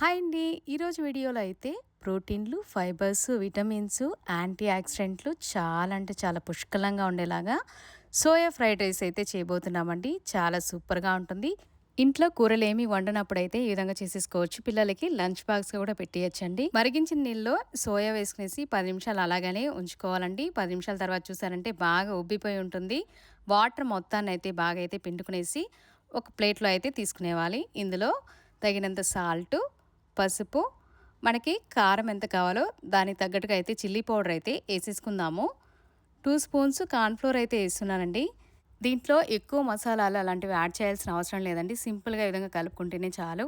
Hi అండి. ఈరోజు వీడియోలో అయితే ప్రోటీన్లు ఫైబర్స్ విటమిన్స్ యాంటీ ఆక్సిడెంట్లు చాలా అంటే చాలా పుష్కలంగా ఉండేలాగా సోయా ఫ్రైడ్ రైస్ అయితే చేయబోతున్నామండి. చాలా సూపర్గా ఉంటుంది. ఇంట్లో కూరలు ఏమి వండనప్పుడు అయితే ఈ విధంగా చేసేసుకోవచ్చు. పిల్లలకి లంచ్ బాక్స్ కూడా పెట్టేయచ్చండి. మరిగించిన నీళ్ళలో సోయా వేసుకునేసి పది నిమిషాలు అలాగనే ఉంచుకోవాలండి. పది నిమిషాల తర్వాత చూసారంటే బాగా ఉబ్బిపోయి ఉంటుంది. వాటర్ మొత్తాన్ని అయితే బాగా అయితే పిండుకునేసి ఒక ప్లేట్లో అయితే తీసుకునేవాలి. ఇందులో తగినంత సాల్ట్ పసుపు మనకి కారం ఎంత కావాలో దానికి తగ్గట్టుగా అయితే చిల్లీ పౌడర్ అయితే వేసేసుకుందాము. టూ స్పూన్స్ కార్న్ఫ్లోర్ అయితే వేస్తున్నానండి. దీంట్లో ఎక్కువ మసాలాలు అలాంటివి యాడ్ చేయాల్సిన అవసరం లేదండి. సింపుల్గా ఈ విధంగా కలుపుకుంటేనే చాలు.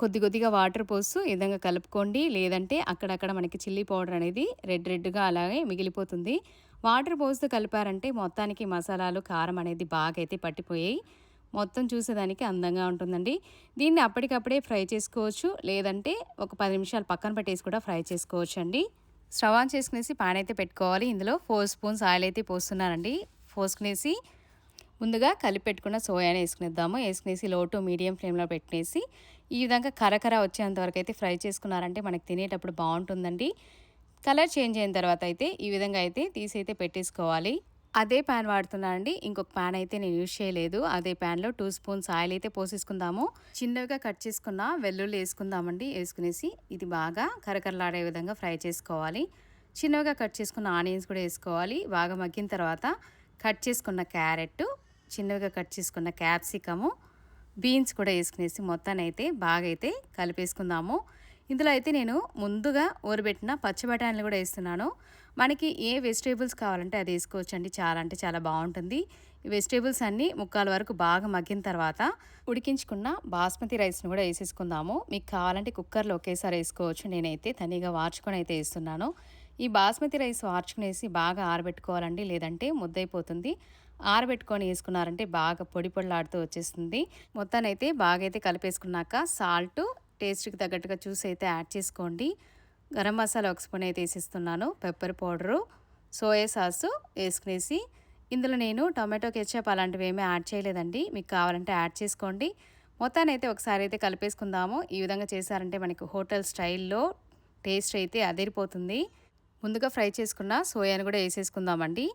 కొద్ది కొద్దిగా వాటర్ పోస్తూ ఈ విధంగా కలుపుకోండి. లేదంటే అక్కడక్కడ మనకి చిల్లీ పౌడర్ అనేది రెడ్ రెడ్గా అలాగే మిగిలిపోతుంది. వాటర్ పోస్తూ కలిపారంటే మొత్తానికి మసాలాలు కారం అనేది బాగా అయితే పట్టిపోయాయి. మొత్తం చూసేదానికి అందంగా ఉంటుందండి. దీన్ని అప్పటికప్పుడే ఫ్రై చేసుకోవచ్చు. లేదంటే ఒక పది నిమిషాలు పక్కన పెట్టేసి కూడా ఫ్రై చేసుకోవచ్చు అండి స్టవ్ ఆన్ చేసుకునేసి పాన్ అయితే పెట్టుకోవాలి. ఇందులో ఫోర్ స్పూన్స్ ఆయిల్ అయితే పోస్తున్నానండి. పోసుకునేసి ముందుగా కలిపి పెట్టుకున్న సోయాని వేసుకునేద్దాము. వేసుకునేసి లో టు మీడియం ఫ్లేమ్లో పెట్టినేసి ఈ విధంగా కరకర వచ్చేంత వరకు అయితే ఫ్రై చేసుకున్నారంటే మనకి తినేటప్పుడు బాగుంటుందండి. కలర్ చేంజ్ అయిన తర్వాత అయితే ఈ విధంగా అయితే తీసి అయితే పెట్టేసుకోవాలి. అదే ప్యాన్ వాడుతున్నానండి ఇంకొక ప్యాన్ అయితే నేను యూజ్ చేయలేదు. అదే ప్యాన్లో టూ స్పూన్స్ ఆయిల్ అయితే పోసేసుకుందాము. చిన్నగా కట్ చేసుకున్న వెల్లుల్లి వేసుకుందామండి. వేసుకునేసి ఇది బాగా కరకరలాడే విధంగా ఫ్రై చేసుకోవాలి. చిన్నగా కట్ చేసుకున్న ఆనియన్స్ కూడా వేసుకోవాలి. బాగా మగ్గిన తర్వాత కట్ చేసుకున్న క్యారెట్ చిన్నగా కట్ చేసుకున్న క్యాప్సికము బీన్స్ కూడా వేసుకునేసి మొత్తాన్ని అయితే బాగా అయితే కలిపేసుకుందాము. ఇందులో అయితే నేను ముందుగా ఊరబెట్టిన పచ్చి బఠానీలు కూడా వేస్తున్నాను. మనకి ఏ వెజిటేబుల్స్ కావాలంటే అది వేసుకోవచ్చండి. చాలా అంటే చాలా బాగుంటుంది. ఈ వెజిటేబుల్స్ అన్నీ ముక్కాల వరకు బాగా మగ్గిన తర్వాత ఉడికించుకున్న బాస్మతి రైస్ని కూడా వేసేసుకుందాము. మీకు కావాలంటే కుక్కర్లో ఒకేసారి వేసుకోవచ్చు. నేనైతే తనీగా వార్చుకొని అయితే వేస్తున్నాను. ఈ బాస్మతి రైస్ వార్చుకునేసి బాగా ఆరబెట్టుకోవాలండి. లేదంటే ముద్దైపోతుంది ఆరబెట్టుకొని వేసుకున్నారంటే బాగా పొడి పొడిలాడుతూ వచ్చేస్తుంది. మొత్తాన్ని అయితే బాగా అయితే కలిపేసుకున్నాక సాల్ట్ టేస్ట్కి తగ్గట్టుగా చూసి అయితే యాడ్ చేసుకోండి. గరం మసాలా ఒక స్పూన్ అయితే వేసిస్తున్నాను పెప్పర్ పౌడరు సోయా సాసు వేసుకునేసి. ఇందులో నేను టొమాటో కెచప్ అలాంటివి ఏమీ యాడ్ చేయలేదండి. మీకు కావాలంటే యాడ్ చేసుకోండి. మొత్తాన్ని అయితే ఒకసారి అయితే కలిపేసుకుందాము. ఈ విధంగా చేశారంటే మనకి హోటల్ స్టైల్లో టేస్ట్ అయితే అదిరిపోతుంది. ముందుగా ఫ్రై చేసుకున్న సోయాను కూడా వేసేసుకుందామండి.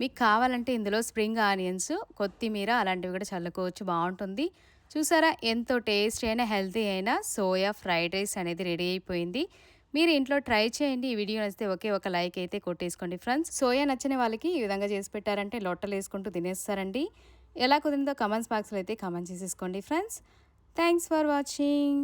మీకు కావాలంటే ఇందులో స్ప్రింగ్ ఆనియన్స్ కొత్తిమీర అలాంటివి కూడా చల్లుకోవచ్చు బాగుంటుంది. చూసారా ఎంతో టేస్ట్ అయినా హెల్తీ అయినా సోయా ఫ్రైడ్ రైస్ అనేది రెడీ అయిపోయింది. మీరు ఇంట్లో ట్రై చేయండి. ఈ వీడియో నచ్చితే ఒకే ఒక లైక్ అయితే కొట్టేసుకోండి ఫ్రెండ్స్. సోయా నచ్చని వాళ్ళకి ఈ విధంగా చేసి పెట్టారంటే లొట్టలు వేసుకుంటూ తినేస్తారండి. ఎలా కుదిరిందో కమెంట్స్ బాక్స్లో అయితే కమెంట్ చేసేసుకోండి ఫ్రెండ్స్. Thanks for watching.